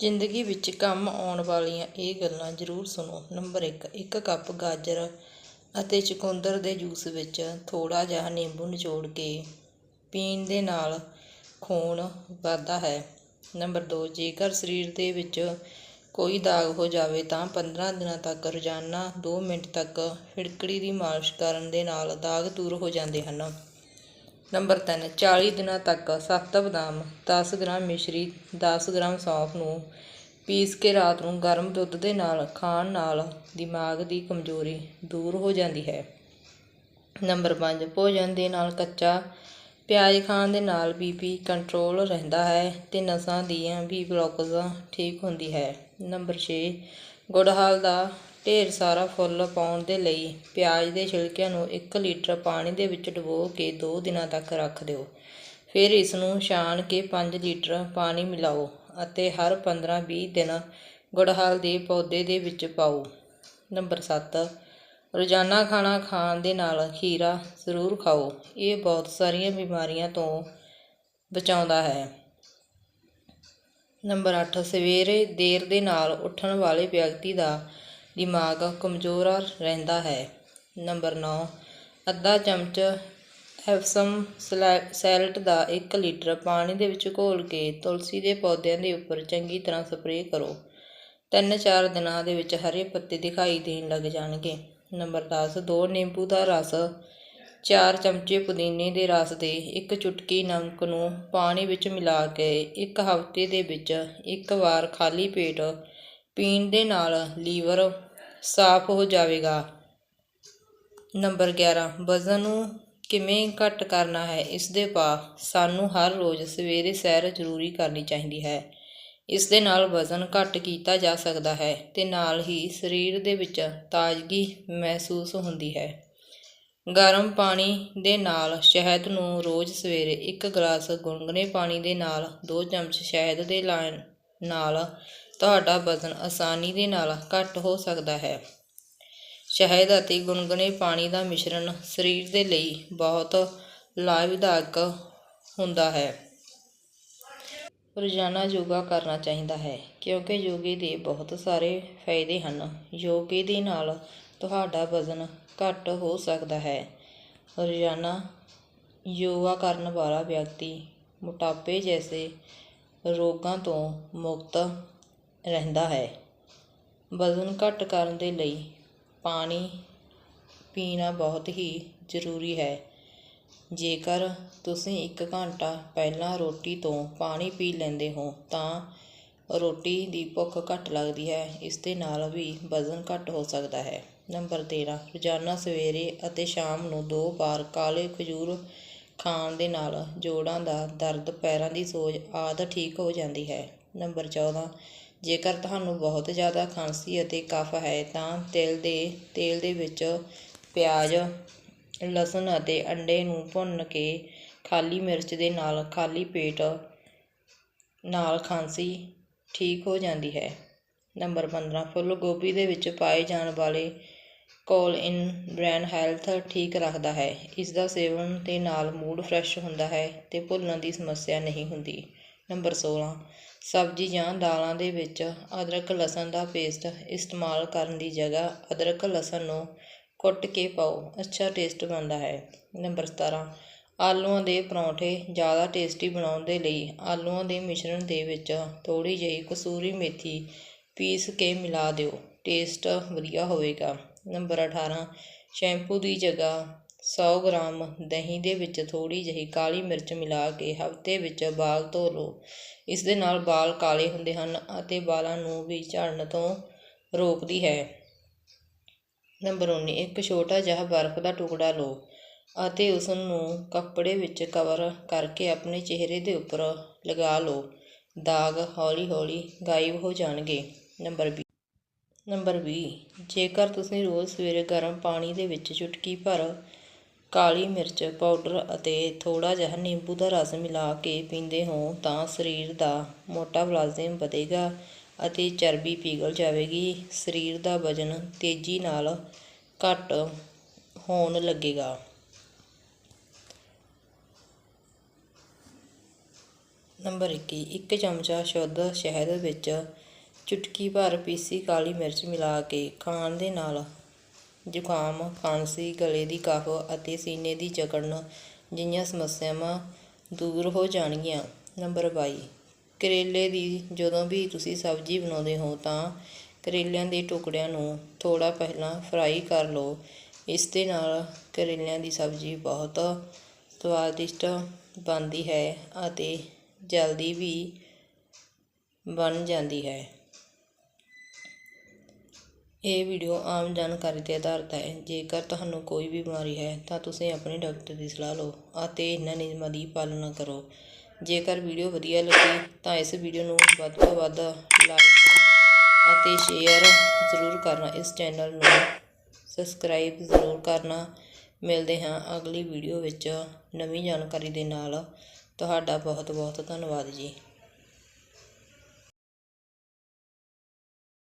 ਜ਼ਿੰਦਗੀ ਵਿੱਚ ਕੰਮ ਆਉਣ ਵਾਲੀਆਂ ਇਹ ਗੱਲਾਂ ਜ਼ਰੂਰ ਸੁਣੋ। ਨੰਬਰ ਇੱਕ ਇੱਕ ਕੱਪ ਗਾਜਰ ਅਤੇ ਚੁਕੰਦਰ ਦੇ ਜੂਸ ਵਿੱਚ ਥੋੜ੍ਹਾ ਜਿਹਾ ਨਿੰਬੂ ਨਿਚੋੜ ਕੇ ਪੀਣ ਦੇ ਨਾਲ ਖੂਨ ਵੱਧਦਾ ਹੈ। ਨੰਬਰ 2 ਜੇਕਰ ਸਰੀਰ ਦੇ ਵਿੱਚ ਕੋਈ ਦਾਗ ਹੋ ਜਾਵੇ ਤਾਂ 15 ਦਿਨਾਂ ਤੱਕ ਰੋਜ਼ਾਨਾ 2 ਮਿੰਟ ਤੱਕ ਫਿੜਕੜੀ ਦੀ ਮਾਲਿਸ਼ ਕਰਨ ਦੇ ਨਾਲ ਦਾਗ ਦੂਰ ਹੋ ਜਾਂਦੇ ਹਨ। ਨੰਬਰ 3 40 ਦਿਨਾਂ ਤੱਕ ਸੱਤ ਬਦਾਮ 10 ਗ੍ਰਾਮ ਮਿਸ਼ਰੀ 10 ਗ੍ਰਾਮ ਸੌਂਫ ਨੂੰ ਪੀਸ ਕੇ ਰਾਤ ਨੂੰ ਗਰਮ ਦੁੱਧ ਦੇ ਨਾਲ ਖਾਣ ਨਾਲ ਦਿਮਾਗ ਦੀ ਕਮਜ਼ੋਰੀ ਦੂਰ ਹੋ ਜਾਂਦੀ ਹੈ। ਨੰਬਰ 5 ਭੋਜਨ ਦੇ ਨਾਲ ਕੱਚਾ ਪਿਆਜ਼ ਖਾਣ ਦੇ ਨਾਲ ਬੀਪੀ ਕੰਟਰੋਲ ਰਹਿੰਦਾ ਹੈ ਤੇ ਨਸਾਂ ਦੀਆਂ ਵੀ ਬਲੌਕੇਜ ਠੀਕ ਹੁੰਦੀ ਹੈ। ਨੰਬਰ 6 ਗੁੜਹਾਲ ਦਾ ਢੇਰ ਸਾਰਾ ਫੁੱਲ ਪਾਉਣ ਦੇ ਲਈ ਪਿਆਜ਼ ਦੇ ਛਿਲਕਿਆਂ ਨੂੰ 1 ਲੀਟਰ ਪਾਣੀ ਦੇ ਵਿੱਚ ਡੁਬੋ ਕੇ 2 ਦਿਨਾਂ ਤੱਕ ਰੱਖ ਦਿਓ। ਫਿਰ ਇਸ ਨੂੰ ਛਾਣ ਕੇ 5 ਲੀਟਰ ਪਾਣੀ ਮਿਲਾਓ ਅਤੇ ਹਰ 15-20 ਦਿਨ ਗੁੜਹਾਲ ਦੇ ਪੌਦੇ ਦੇ ਵਿੱਚ ਪਾਓ। ਨੰਬਰ 7 ਰੋਜ਼ਾਨਾ ਖਾਣਾ ਖਾਣ ਦੇ ਨਾਲ ਖੀਰਾ ਜ਼ਰੂਰ ਖਾਓ। ਇਹ ਬਹੁਤ ਸਾਰੀਆਂ ਬਿਮਾਰੀਆਂ ਤੋਂ ਬਚਾਉਂਦਾ ਹੈ। ਨੰਬਰ 8 ਸਵੇਰੇ ਦੇਰ ਦੇ ਨਾਲ ਉੱਠਣ ਵਾਲੇ ਵਿਅਕਤੀ ਦਾ ਦਿਮਾਗ ਕਮਜ਼ੋਰ ਰਹਿੰਦਾ ਹੈ। ਨੰਬਰ 9 ਅੱਧਾ ਚਮਚ ਐਪਸਮ ਸੈਲਟ ਦਾ ਇੱਕ ਲੀਟਰ ਪਾਣੀ ਦੇ ਵਿੱਚ ਘੋਲ ਕੇ ਤੁਲਸੀ ਦੇ ਪੌਦਿਆਂ ਦੇ ਉੱਪਰ ਚੰਗੀ ਤਰ੍ਹਾਂ ਸਪਰੇਅ ਕਰੋ। 3-4 ਦਿਨਾਂ ਦੇ ਵਿੱਚ ਹਰੇ ਪੱਤੇ ਦਿਖਾਈ ਦੇਣ ਲੱਗ ਜਾਣਗੇ। ਨੰਬਰ 10 ਦੋ ਨਿੰਬੂ ਦਾ ਰਸ, ਚਾਰ ਚਮਚੇ ਪੁਦੀਨੇ ਦੇ ਰਸ ਦੇ ਇੱਕ ਚੁਟਕੀ ਨਮਕ ਨੂੰ ਪਾਣੀ ਵਿੱਚ ਮਿਲਾ ਕੇ ਇੱਕ ਹਫ਼ਤੇ ਦੇ ਵਿੱਚ ਇੱਕ ਵਾਰ ਖਾਲੀ ਪੇਟ ਪੀਣ ਦੇ ਨਾਲ ਲੀਵਰ ਸਾਫ਼ ਹੋ ਜਾਵੇਗਾ। ਨੰਬਰ 11 ਵਜ਼ਨ ਨੂੰ ਕਿਵੇਂ ਘੱਟ ਕਰਨਾ ਹੈ ਇਸ ਦੇ ਪਾ ਸਾਨੂੰ ਹਰ ਰੋਜ਼ ਸਵੇਰੇ ਸੈਰ ਜ਼ਰੂਰੀ ਕਰਨੀ ਚਾਹੀਦੀ ਹੈ। ਇਸ ਦੇ ਨਾਲ ਵਜ਼ਨ ਘੱਟ ਕੀਤਾ ਜਾ ਸਕਦਾ ਹੈ ਤੇ ਨਾਲ ਹੀ ਸਰੀਰ ਦੇ ਵਿੱਚ ਤਾਜ਼ਗੀ ਮਹਿਸੂਸ ਹੁੰਦੀ ਹੈ। ਗਰਮ ਪਾਣੀ ਦੇ ਨਾਲ ਸ਼ਹਿਦ ਨੂੰ ਰੋਜ਼ ਸਵੇਰੇ ਇੱਕ ਗਲਾਸ ਗੁਨਗੁਨੇ ਪਾਣੀ ਦੇ ਨਾਲ 2 ਚਮਚ ਸ਼ਹਿਦ ਦੇ ਲਾਣ ਨਾਲ ਤੁਹਾਡਾ ਵਜ਼ਨ ਆਸਾਨੀ ਦੇ ਨਾਲ ਘੱਟ ਹੋ ਸਕਦਾ ਹੈ। ਸ਼ਹਿਦ ਅਤੇ ਗੁਨਗੁਨੇ ਪਾਣੀ ਦਾ ਮਿਸ਼ਰਣ ਸਰੀਰ ਦੇ ਲਈ ਬਹੁਤ ਲਾਭਦਾਇਕ ਹੁੰਦਾ ਹੈ। ਰੋਜ਼ਾਨਾ ਯੋਗਾ ਕਰਨਾ ਚਾਹੀਦਾ ਹੈ ਕਿਉਂਕਿ ਯੋਗੇ ਦੇ ਬਹੁਤ ਸਾਰੇ ਫਾਇਦੇ ਹਨ। ਯੋਗੇ ਦੇ ਨਾਲ ਤੁਹਾਡਾ ਵਜ਼ਨ ਘੱਟ ਹੋ ਸਕਦਾ ਹੈ। ਰੋਜ਼ਾਨਾ ਯੋਗਾ ਕਰਨ ਵਾਲਾ ਵਿਅਕਤੀ ਮੋਟਾਪੇ ਜੈਸੇ ਰੋਗਾਂ ਤੋਂ ਮੁਕਤ ਰਹਿੰਦਾ ਹੈ। ਵਜ਼ਨ ਘੱਟ ਕਰਨ ਦੇ ਲਈ ਪਾਣੀ ਪੀਣਾ ਬਹੁਤ ਹੀ ਜ਼ਰੂਰੀ ਹੈ। ਜੇਕਰ ਤੁਸੀਂ ਇੱਕ ਘੰਟਾ ਪਹਿਲਾਂ ਰੋਟੀ ਤੋਂ ਪਾਣੀ ਪੀ ਲੈਂਦੇ ਹੋ, ਤਾਂ ਰੋਟੀ ਦੀ ਭੁੱਖ ਘੱਟ ਲੱਗਦੀ ਹੈ। ਇਸ ਦੇ ਨਾਲ ਵੀ ਵਜ਼ਨ ਘੱਟ ਹੋ ਸਕਦਾ ਹੈ। ਨੰਬਰ 13 ਰੋਜ਼ਾਨਾ ਸਵੇਰੇ ਅਤੇ ਸ਼ਾਮ ਨੂੰ ਦੋ ਵਾਰ ਕਾਲੇ ਖਜੂਰ ਖਾਣ ਦੇ ਨਾਲ ਜੋੜਾਂ ਦਾ ਦਰਦ, ਪੈਰਾਂ ਦੀ ਸੋਜ ਆਦਿ ਠੀਕ ਹੋ ਜਾਂਦੀ ਹੈ। ਨੰਬਰ 14 ਜੇਕਰ ਤੁਹਾਨੂੰ ਬਹੁਤ ਜ਼ਿਆਦਾ ਖਾਂਸੀ ਅਤੇ ਕਫ ਹੈ ਤਾਂ ਤਿਲ ਦੇ, ਤੇਲ ਦੇ ਵਿੱਚ ਪਿਆਜ਼, ਲਸਣ ਅਤੇ ਅੰਡੇ ਨੂੰ ਭੁੰਨ ਕੇ ਖਾਲੀ ਮਿਰਚ ਦੇ ਨਾਲ ਖਾਲੀ ਪੇਟ ਨਾਲ ਖਾਂਸੀ ਠੀਕ ਹੋ ਜਾਂਦੀ ਹੈ। ਨੰਬਰ 15 ਫੁੱਲ ਗੋਭੀ ਦੇ ਵਿੱਚ ਪਾਏ ਜਾਣ ਵਾਲੇ ਕੋਲ ਇਨ ਬ੍ਰੇਨ ਹੈਲਥ ਠੀਕ ਰੱਖਦਾ ਹੈ। ਇਸ ਦਾ ਸੇਵਨ ਦੇ ਨਾਲ ਮੂਡ ਫਰੈਸ਼ ਹੁੰਦਾ ਹੈ ਅਤੇ ਭੁੱਲਣ ਦੀ ਸਮੱਸਿਆ ਨਹੀਂ ਹੁੰਦੀ। ਨੰਬਰ 16 ਸਬਜ਼ੀ ਜਾਂ ਦਾਲਾਂ ਦੇ ਵਿੱਚ ਅਦਰਕ ਲਸਣ ਦਾ ਪੇਸਟ ਇਸਤੇਮਾਲ ਕਰਨ ਦੀ ਜਗ੍ਹਾ ਅਦਰਕ ਲਸਣ ਨੂੰ ਕੁੱਟ ਕੇ ਪਾਓ, ਅੱਛਾ ਟੇਸਟ ਬਣਦਾ ਹੈ। ਨੰਬਰ 17 ਆਲੂਆਂ ਦੇ ਪਰੌਂਠੇ ਜ਼ਿਆਦਾ ਟੇਸਟੀ ਬਣਾਉਣ ਦੇ ਲਈ ਆਲੂਆਂ ਦੇ ਮਿਸ਼ਰਣ ਦੇ ਵਿੱਚ ਥੋੜ੍ਹੀ ਜਿਹੀ ਕਸੂਰੀ ਮੇਥੀ ਪੀਸ ਕੇ ਮਿਲਾ ਦਿਓ, ਟੇਸਟ ਵਧੀਆ ਹੋਵੇਗਾ। ਨੰਬਰ 18 ਸ਼ੈਂਪੂ ਦੀ ਜਗ੍ਹਾ, ਸੌ ਗ੍ਰਾਮ ਦਹੀਂ ਦੇ ਵਿੱਚ ਥੋੜ੍ਹੀ ਜਿਹੀ ਕਾਲੀ ਮਿਰਚ ਮਿਲਾ ਕੇ ਹਫ਼ਤੇ ਵਿੱਚ ਵਾਲ ਧੋ ਲਓ। ਇਸ ਦੇ ਨਾਲ ਵਾਲ ਕਾਲੇ ਹੁੰਦੇ ਹਨ ਅਤੇ ਵਾਲਾਂ ਨੂੰ ਵੀ ਝੜਨ ਤੋਂ ਰੋਕਦੀ ਹੈ। ਨੰਬਰ 19 ਇੱਕ ਛੋਟਾ ਜਿਹਾ ਬਰਫ਼ ਦਾ ਟੁਕੜਾ ਲਓ ਅਤੇ ਉਸ ਨੂੰ ਕੱਪੜੇ ਵਿੱਚ ਕਵਰ ਕਰਕੇ ਆਪਣੇ ਚਿਹਰੇ ਦੇ ਉੱਪਰ ਲਗਾ ਲਓ। ਦਾਗ ਹੌਲੀ-ਹੌਲੀ ਗਾਇਬ ਹੋ ਜਾਣਗੇ। ਨੰਬਰ ਵੀਹ ਨੰਬਰ 20 ਜੇਕਰ ਤੁਸੀਂ ਰੋਜ਼ ਸਵੇਰੇ ਗਰਮ ਪਾਣੀ ਦੇ ਵਿੱਚ ਚੁਟਕੀ ਭਰ ਕਾਲੀ ਮਿਰਚ, ਪਾਊਡਰ ਅਤੇ ਥੋੜਾ ਜਿਹਾ ਨਿੰਬੂ ਦਾ ਰਸ ਮਿਲਾ ਕੇ ਪੀਂਦੇ ਹੋ ਤਾਂ ਸਰੀਰ ਦਾ ਮੋਟਾ ਮੋਟਾਪਲਾਜ਼ਮ ਵਧੇਗਾ ਅਤੇ ਚਰਬੀ ਪਿਘਲ ਜਾਵੇਗੀ। ਸਰੀਰ ਦਾ ਵਜ਼ਨ ਤੇਜ਼ੀ ਨਾਲ ਘੱਟ ਹੋਣ ਲੱਗੇਗਾ। ਨੰਬਰ 21 ਇੱਕ ਚਮਚਾ ਸ਼ੁੱਧ ਸ਼ਹਿਦ ਵਿੱਚ ਚੁਟਕੀ ਭਰ ਪੀਸੀ ਕਾਲੀ ਮਿਰਚ ਮਿਲਾ ਕੇ ਖਾਣ ਦੇ ਨਾਲ ਜ਼ੁਕਾਮ, ਖਾਂਸੀ, ਗਲੇ ਦੀ ਕਫ ਅਤੇ ਸੀਨੇ ਦੀ ਜਕੜਨ ਜਿਹੀਆਂ ਸਮੱਸਿਆਵਾਂ ਦੂਰ ਹੋ ਜਾਣਗੀਆਂ। ਨੰਬਰ 22 ਕਰੇਲੇ ਦੀ ਜਦੋਂ ਵੀ ਤੁਸੀਂ ਸਬਜ਼ੀ ਬਣਾਉਂਦੇ ਹੋ ਤਾਂ ਕਰੇਲਿਆਂ ਦੇ ਟੁਕੜਿਆਂ ਨੂੰ ਥੋੜਾ ਪਹਿਲਾਂ ਫਰਾਈ ਕਰ ਲਓ। ਇਸ ਦੇ ਨਾਲ ਕਰੇਲਿਆਂ ਦੀ ਸਬਜ਼ੀ ਬਹੁਤ ਸਵਾਦਿਸ਼ਟ ਬਣਦੀ ਹੈ ਅਤੇ ਜਲਦੀ ਵੀ ਬਣ ਜਾਂਦੀ ਹੈ। ਇਹ ਵੀਡੀਓ ਆਮ ਜਾਣਕਾਰੀ ਤੇ ਆਧਾਰਿਤ ਹੈ। ਜੇਕਰ ਤੁਹਾਨੂੰ ਕੋਈ ਵੀ ਬਿਮਾਰੀ ਹੈ, ਤਾਂ ਤੁਸੀਂ ਆਪਣੇ ਡਾਕਟਰ ਦੀ ਸਲਾਹ ਲਓ ਅਤੇ ਇਹਨਾਂ ਨਿਯਮਾਂ ਦੀ ਪਾਲਣਾ ਕਰੋ। ਜੇਕਰ ਵੀਡੀਓ ਵਧੀਆ ਲੱਗੀ, ਤਾਂ ਇਸ ਵੀਡੀਓ ਨੂੰ ਵੱਧ ਤੋਂ ਵੱਧ ਲਾਈਕ ਅਤੇ ਸ਼ੇਅਰ ਜ਼ਰੂਰ ਕਰਨਾ। ਇਸ ਚੈਨਲ ਨੂੰ ਸਬਸਕ੍ਰਾਈਬ ਜ਼ਰੂਰ ਕਰਨਾ। ਮਿਲਦੇ ਹਾਂ ਅਗਲੀ ਵੀਡੀਓ ਵਿੱਚ। ਨਵੀਂ ਜਾਣਕਾਰੀ ਦੇ ਨਾਲ। ਤੁਹਾਡਾ ਬਹੁਤ ਬਹੁਤ ਧੰਨਵਾਦ ਜੀ।